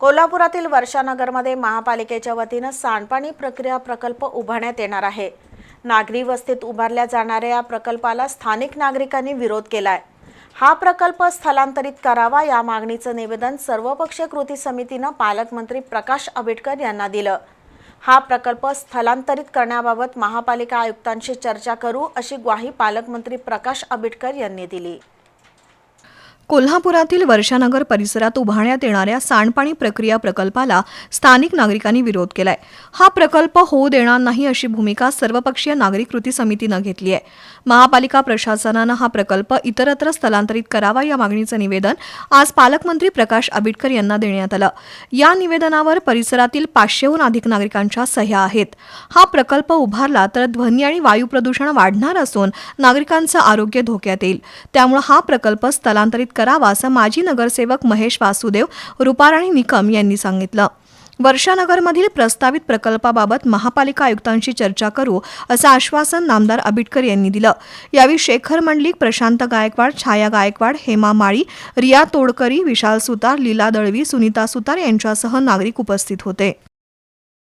कोल्हापुरातील वर्षानगरमध्ये महापालिकेच्या वतीनं सांडपाणी प्रक्रिया प्रकल्प उभारण्यात येणार आहे. नागरी वस्तीत उभारल्या जाणाऱ्या या प्रकल्पाला स्थानिक नागरिकांनी विरोध केलाय. हा प्रकल्प स्थलांतरित करावा या मागणीचं निवेदन सर्वपक्षीय कृती समितीनं पालकमंत्री प्रकाश आंबेडकर यांना दिलं. हा प्रकल्प स्थलांतरित करण्याबाबत महापालिका आयुक्तांशी चर्चा करू अशी ग्वाही पालकमंत्री प्रकाश आंबेडकर यांनी दिली. कोल्हापुरातील वर्षानगर परिसरात उभारण्यात येणाऱ्या सांडपाणी प्रक्रिया प्रकल्पाला स्थानिक नागरिकांनी विरोध केलाय. हा प्रकल्प होऊ देणार नाही अशी भूमिका सर्वपक्षीय नागरिक कृती समितीनं घेतली आहे. महापालिका प्रशासनानं हा प्रकल्प इतरत्र स्थलांतरित करावा या मागणीचं निवेदन आज पालकमंत्री प्रकाश आंबेडकर यांना देण्यात आलं. या निवेदनावर परिसरातील पाचशेहून अधिक नागरिकांच्या सह्या आहेत. हा प्रकल्प उभारला तर ध्वनी आणि वायू प्रदूषण वाढणार असून नागरिकांचं आरोग्य धोक्यात येईल. त्यामुळे हा प्रकल्प स्थलांतरित करावा असं माजी नगरसेवक महेश वासुदेव रुपाराणी निकम यांनी सांगितलं. वर्षानगरमधील प्रस्तावित प्रकल्पाबाबत महापालिका आयुक्तांशी चर्चा करू असं आश्वासन नामदार आबिटकर यांनी दिलं. यावेळी शेखर मंडलिक प्रशांत गायकवाड छाया गायकवाड हेमा माळी रिया तोडकरी विशाल सुतार लीला दळवी सुनीता सुतार यांच्यासह नागरिक उपस्थित होते.